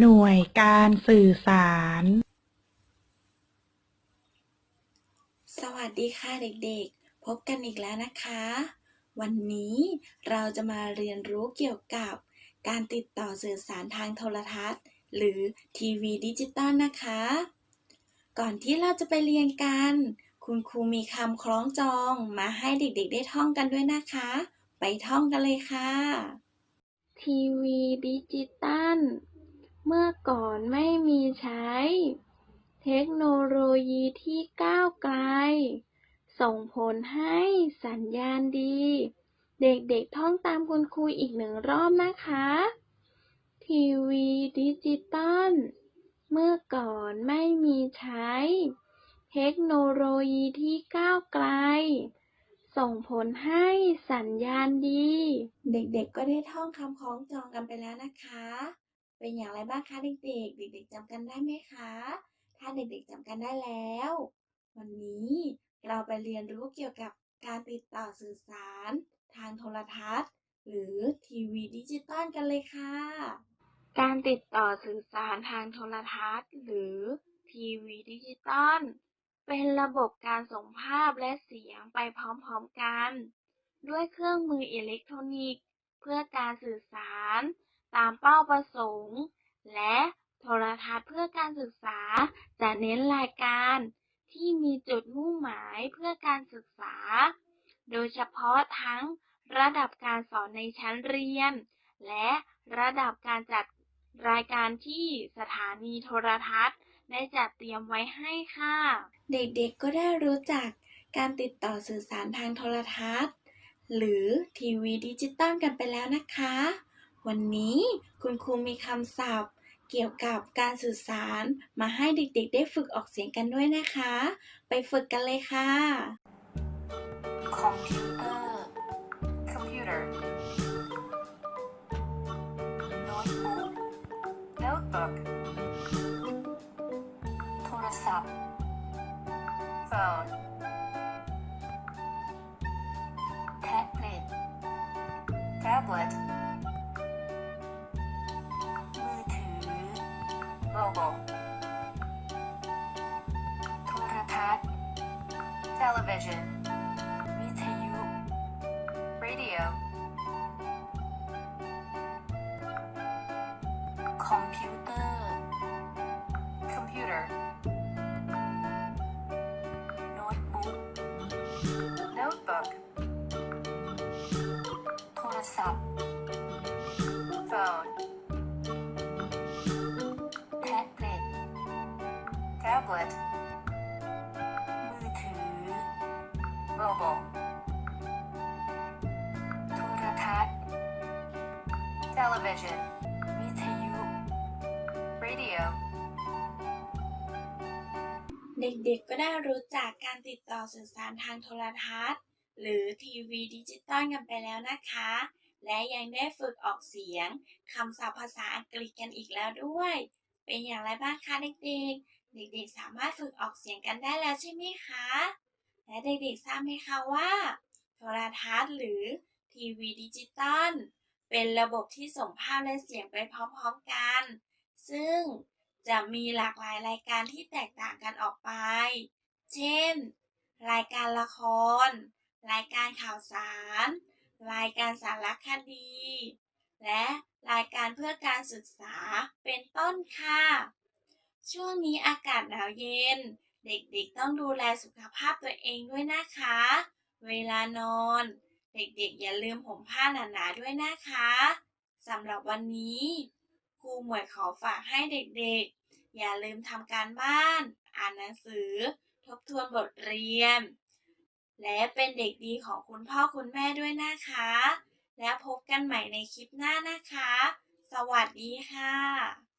หน่วยการสื่อสาร สวัสดีค่ะเด็กๆ พบกันอีกแล้วนะคะ วันนี้เราจะมาเรียนรู้เกี่ยวกับการติดต่อสื่อสารทางโทรทัศน์ หรือทีวีดิจิตอลนะคะ ก่อนที่เราจะไปเรียนกัน คุณครูมีคำคล้องจองมาให้เด็กๆ ได้ท่องกันด้วยนะคะ ไปท่องกันเลยค่ะ ทีวีดิจิตอล เมื่อก่อนไม่มีใช้ เทคโนโลยีที่ก้าวไกล ส่งผลให้สัญญาณดี เด็กๆท่องตามคุณครูอีกหนึ่งรอบนะคะ ทีวีดิจิตอลเมื่อก่อนไม่มีใช้ เทคโนโลยีที่ก้าวไกล ส่งผลให้สัญญาณดี เด็กๆก็ได้ท่องคำคล้องจองกันไปแล้วนะคะ เป็นอย่างไรบ้างคะเด็กๆ เด็กๆจำกันได้ไหมคะ ถ้าเด็กๆจำกันได้แล้ว วันนี้เราไปเรียนรู้เกี่ยวกับการติดต่อสื่อสาร ทางโทรทัศน์ หรือทีวีดิจิตอลกันเลยค่ะ การติดต่อสื่อสารทางโทรทัศน์ หรือทีวีดิจิตอลเป็นระบบการส่งภาพและเสียงไปพร้อมๆกัน ด้วยเครื่องมืออิเล็กทรอนิกส์ เพื่อการสื่อสาร ตามเป้าประสงค์ และโทรทัศน์เพื่อการศึกษาจะเน้นรายการที่มีจุดมุ่งหมายเพื่อการศึกษา โดยเฉพาะทั้งระดับการสอนในชั้นเรียน และระดับการจัดรายการที่สถานีโทรทัศน์ได้จัดเตรียมไว้ให้ค่ะ เด็กๆก็ได้รู้จักการติดต่อสื่อสารทางโทรทัศน์ หรือทีวีดิจิตอลกันไปแล้วนะคะ วันนี้คุณครูมีคำศัพท์ เกี่ยวกับการสื่อสารมาให้เด็กๆ ได้ฝึกออกเสียงกันด้วยนะคะ ไปฝึกกันเลยค่ะคอมพิวเตอร์ computer notebook notebook โทรศัพท์ phone tablet tablet mobile โทรทัศน์ television วิทยุ radio คอมพิวเตอร์ computer notebook notebook โทรศัพท์ Television วิทยุ radio เด็กๆ ก็ได้รู้จักการติดต่อสื่อสารทางโทรทัศน์ หรือทีวีดิจิตอลกันไปแล้วนะคะ และยังได้ฝึกออกเสียงคำศัพท์ภาษาอังกฤษกันอีกแล้วด้วย เป็นอย่างไรบ้างคะเด็กๆ เด็กๆ สามารถฝึกออกเสียงกันได้แล้วใช่ไหมคะ และเด็กๆ ทราบไหมคะว่า โทรทัศน์หรือทีวีดิจิตอล เป็นระบบที่ส่งภาพและเสียงไปพร้อมๆกัน ซึ่งจะมีหลากหลายรายการที่แตกต่างกันออกไป เช่น รายการละคร รายการข่าวสาร รายการสารคดี และรายการเพื่อการศึกษา เป็นต้นค่ะ ช่วงนี้อากาศหนาวเย็น เด็กๆต้องดูแลสุขภาพตัวเองด้วยนะคะ เวลานอน เด็กๆ อย่าลืมห่มผ้าหนาๆด้วยนะคะสำหรับวันนี้ครูหมวยขอฝากให้เด็กๆ อย่าลืมทำการบ้าน อ่านหนังสือ ทบทวนบทเรียน และเป็นเด็กดีของคุณพ่อคุณแม่ด้วยนะคะ แล้วพบกันใหม่ในคลิปหน้านะคะ สวัสดีค่ะ